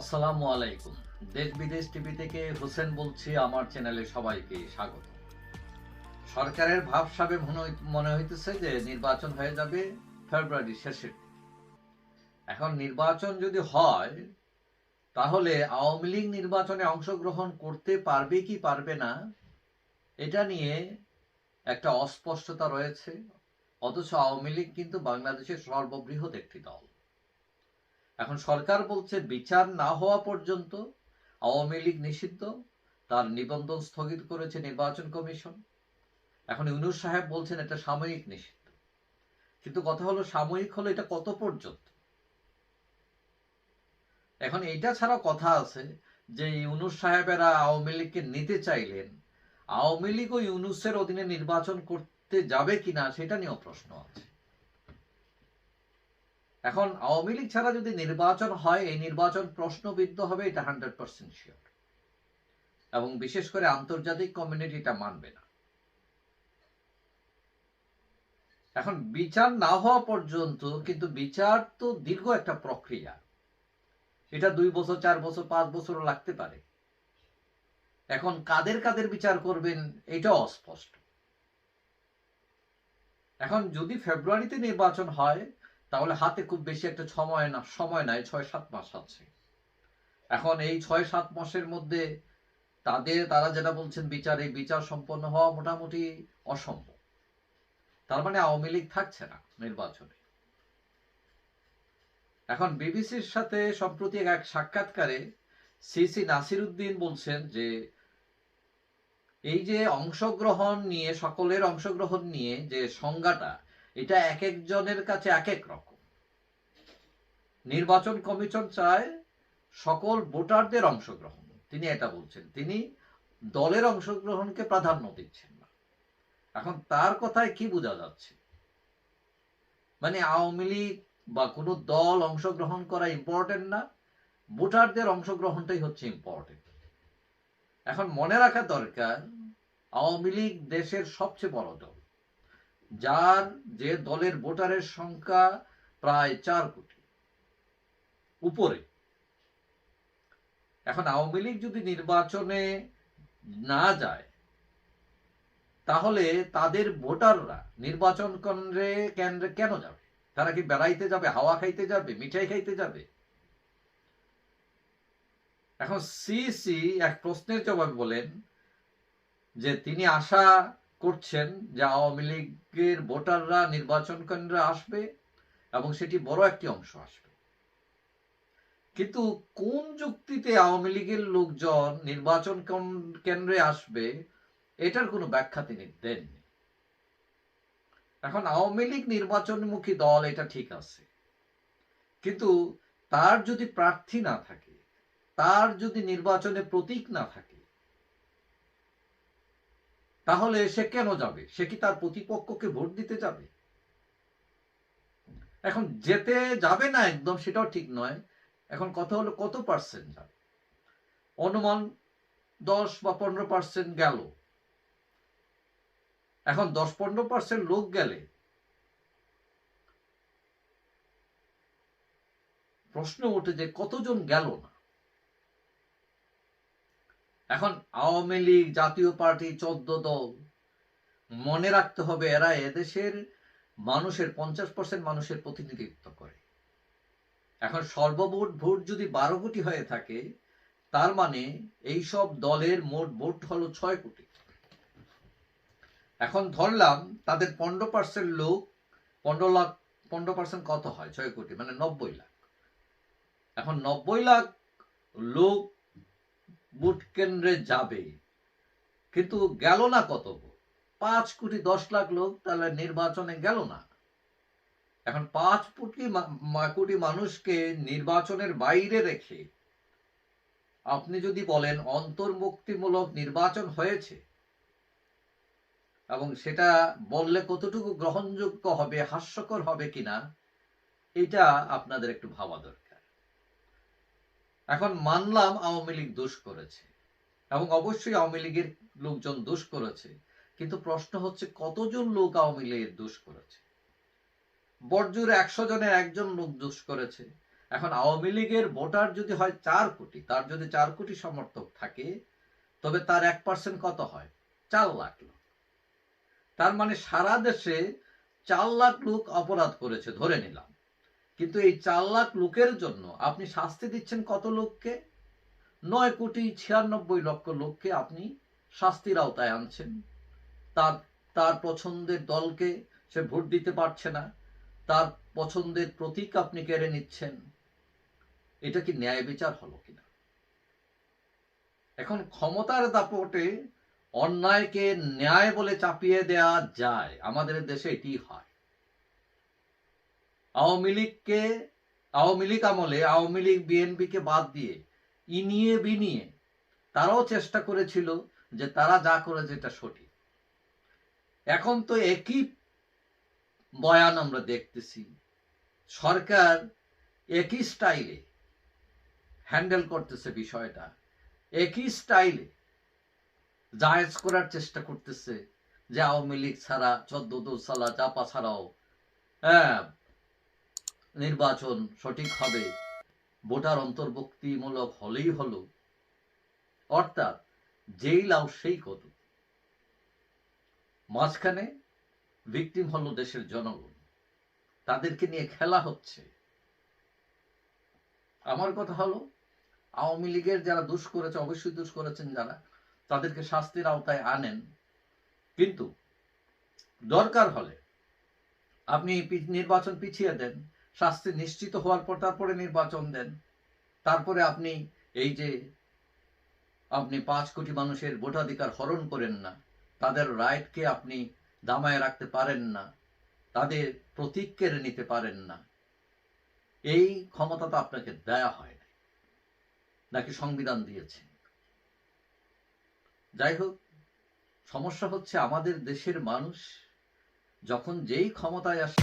আসসালামু আলাইকুম। দেশ বিদেশ টিভি থেকে হোসেন বলছি, আমার চ্যানেলে সবাইকে স্বাগত। সরকারের ভাবসাবে মনে হইতেছে যে নির্বাচন হয়ে যাবে ফেব্রুয়ারি শেষে। এখন নির্বাচন যদি হয়, তাহলে আওয়ামী লীগ নির্বাচনে অংশগ্রহণ করতে পারবে কি পারবে না, এটা নিয়ে একটা অস্পষ্টতা রয়েছে। অথচ আওয়ামী লীগ কিন্তু বাংলাদেশের সর্ববৃহৎ একটি দল। এখন সরকার বলছে বিচার না হওয়া পর্যন্ত আওয়ামী লীগ নিষিদ্ধ, তার নিবন্ধন স্থগিত করেছে নির্বাচন কমিশন। এখন ইউনুস সাহেব বলছেন এটা সাময়িক নিষিদ্ধ। কিন্তু কথা হলো সাময়িক হলো এটা কত পর্যন্ত? এখন এটা ছাড়া কথা আছে যে ইউনুস সাহেবেরা আওয়ামী লীগকে নিতে চাইলেন, আওয়ামী লীগ ও ইউনুসের অধীনে নির্বাচন করতে যাবে কিনা সেটা নিয়েও প্রশ্ন আছে। এখন আওয়ামী লীগ ছাড়া যদি নির্বাচন হয়, এই নির্বাচন প্রশ্নবিদ্ধ হবে, এটা হান্ড্রেড পার্সেন্ট শিওর। এবং বিশেষ করে আন্তর্জাতিক কমিউনিটি এটা মানবে না। এখন বিচার না হওয়া পর্যন্ত, কিন্তু বিচার তো দীর্ঘ একটা প্রক্রিয়া। এটা দুই বছর, চার বছর, পাঁচ বছরও লাগতে পারে। এখন কাদের কাদের বিচার করবেন এটা অস্পষ্ট। এখন যদি ফেব্রুয়ারিতে নির্বাচন হয় তাহলে হাতে খুব বেশি একটা সময় না, সময় নাই, ছয়, সাত মাস আছে। এখন এই ছয়, সাত মাসের মধ্যে তাদের, তারা যেটা বলছেন বিচার এই বিচার সম্পন্ন হওয়া মোটামুটি অসম্ভব। তার মানে আওয়ামী লীগ থাকছে না নির্বাচনে। এখন বিবিসির সাথে সম্প্রতি এক সাক্ষাৎকারে সিসি নাসির উদ্দিন বলছেন যে, এই যে অংশগ্রহণ নিয়ে, সকলের অংশগ্রহণ নিয়ে যে সংজ্ঞাটা এটা এক একজনের কাছে এক এক রকম। নির্বাচন কমিশন চায় সকল ভোটারদের অংশগ্রহণ। তিনি এটা বলছেন। তিনি দলের অংশগ্রহণকে প্রাধান্য দিচ্ছেন না। এখন তার কথায় কি বোঝা যাচ্ছে? মানে আওয়ামী লীগ বা কোনো দল অংশগ্রহণ করা ইম্পর্টেন্ট না, ভোটারদের অংশগ্রহণটাই হচ্ছে ইম্পর্টেন্ট এখন মনে রাখা দরকার, আওয়ামী লীগ দেশের সবচেয়ে বড় দল। যার যে দলের ভোটারের সংখ্যা প্রায় চার কোটি। উপরে। এখন আওয়ামী লীগ যদি নির্বাচনে না যায়, তাহলে তাদের ভোটাররা নির্বাচন কেন্দ্রে কেন্দ্রে কেন যাবে? তারা কি বেড়াইতে যাবে, হাওয়া খাইতে যাবে, মিঠাই খাইতে যাবে? এখন সিসি এক প্রশ্নের জবাবে বলেন যে তিনি আশা করছেন যে আওয়ামী লীগের ভোটাররা, নির্বাচন কেন্দ্রে আসবে এবং সেটি বড় একটি অংশ আসবে। কিন্তু কোন যুক্তিতে আওয়ামী লীগের লোকজন নির্বাচন কেন্দ্রে আসবে, এটার কোনো ব্যাখ্যা তিনি দেননি। এখন আওয়ামী লীগ নির্বাচনমুখী দল, এটা ঠিক আছে। কিন্তু তার যদি প্রার্থী না থাকে, তার যদি নির্বাচনে প্রতীক না থাকে তাহলে সে কেন যাবে? সে কি তার প্রতিপক্ষকে ভোট দিতে যাবে? এখন যেতে যাবে না একদম সেটাও ঠিক নয়। এখন কথা হলো কত পার্সেন্ট যাবে? অনুমান দশ বা পনেরো পার্সেন্ট গেল। এখন দশ পনেরো পার্সেন্ট লোক গেলে? প্রশ্ন ওঠে যে কতজন গেল না? এখন আওয়ামী লীগ জাতীয় পার্টি চোদ্দ দল। মনে রাখতে হবে, এরা এদেশের মানুষের, পঞ্চাশ পার্সেন্ট মানুষের প্রতিনিধিত্ব করে। এখন সর্বভোট ভোট যদি বারো কোটি হয়ে থাকে, তার মানে এই সব দলের মোট ভোট হলো ছয় কোটি। এখন ধরলাম, তাদের পনেরো পার্সেন্ট লোক, পনেরো লাখ, পনেরো পার্সেন্ট কত হয়? ছয় কোটি মানে নব্বই লাখ। এখন নব্বই লাখ লোক ভোট কেন্দ্রে যাবে। কিন্তু গেল না কত? পাঁচ কোটি দশ লাখ লোক তাহলে নির্বাচনে গেল না। এখন পাঁচ কোটি কোটি মানুষকে নির্বাচনের বাইরে রেখে আপনি যদি বলেন অন্তর্মুক্তিমূলক নির্বাচন হয়েছে, এবং সেটা বললে কতটুকু গ্রহণযোগ্য হবে, হাস্যকর হবে কিনা, এটা আপনাদের একটু ভাবা দরকার। এখন মানলাম আওয়ামী লীগ দোষ করেছে। এবং অবশ্যই আওয়ামী লীগের লোকজন দোষ করেছে। কিন্তু প্রশ্ন হচ্ছে, কতজন লোক আওয়ামী লীগের দোষ করেছে? বড়জোর একশো জনের একজন লোক দোষ করেছে। এখন আওয়ামী লীগের ভোটার যদি হয় চার কোটি, তার যদি চার কোটি সমর্থক থাকে, তবে তার এক পার্সেন্ট কত হয়? চার লাখ লোক। তার মানে সারা দেশে চার লাখ লোক অপরাধ করেছে, ধরে নিলাম। কিন্তু এই চার লাখ লোকের জন্য আপনি শাস্তি দিচ্ছেন কত লোককে? নয় কোটি ছিয়ানব্বই লক্ষ লোককে আপনি শাস্তির আওতায় আনছেন। তার তার পছন্দের দলকে সে ভোট দিতে পারছে না। তার পছন্দের প্রতীক আপনি কেড়ে নিচ্ছেন। এটা কি ন্যায় বিচার হলো কিনা? এখন ক্ষমতার দাপটে অন্যায়কে ন্যায় বলে চাপিয়ে দেয়া যায়। আমাদের দেশে এটি হয়। আওয়ামী লীগকে, আওয়ামী লীগ আমলে আওয়ামী লীগ বিএনপিকে বাদ দিয়ে ইনিয়ে বিনিয়ে তারাও চেষ্টা করেছিল যে তারা যা করেছে এটা সঠিক। এখন তো একই বয়ান আমরা দেখতেছি। সরকার একই স্টাইলে হ্যান্ডেল করতেছে বিষয়টা, একই স্টাইলে জায়েজ করার চেষ্টা করতেছে যে আওয়ামী লীগ ছাড়া, চোদ্দ দোসালা, চাপা ছাড়াও হ্যাঁ নির্বাচন সঠিক হবে। ভোটার অন্তর্ভুক্তিমূলক হলেই হলো। অর্থাৎ যেই লাউ সেই কত মাঝখানে ভিকটিম হলো দেশের জনগণ। তাদেরকে নিয়ে খেলা হচ্ছে। আমার কথা হলো, আওয়ামী লীগের যারা দুষ করেছে, অবশ্যই দুষ করেছেন যারা, তাদেরকে শাস্তির আওতায় আনেন। কিন্তু দরকার হলে আপনি নির্বাচন পিছিয়ে দেন। শাস্তি নিশ্চিত হওয়ার পর তারপরে নির্বাচন দেন। তারপরে আপনি এই যে আপনি পাঁচ কোটি মানুষের ভোটাধিকার হরণ করেন না, তাদের রাইটকে আপনি দামায় রাখতে পারেন না, তাদের প্রতীক কেড়ে নিতে পারেন না, এই ক্ষমতা তো আপনাকে দেয়া হয় নাকি সংবিধান দিয়েছে। যাই হোক, সমস্যা হচ্ছে আমাদের দেশের মানুষ যখন যেই ক্ষমতায় আসে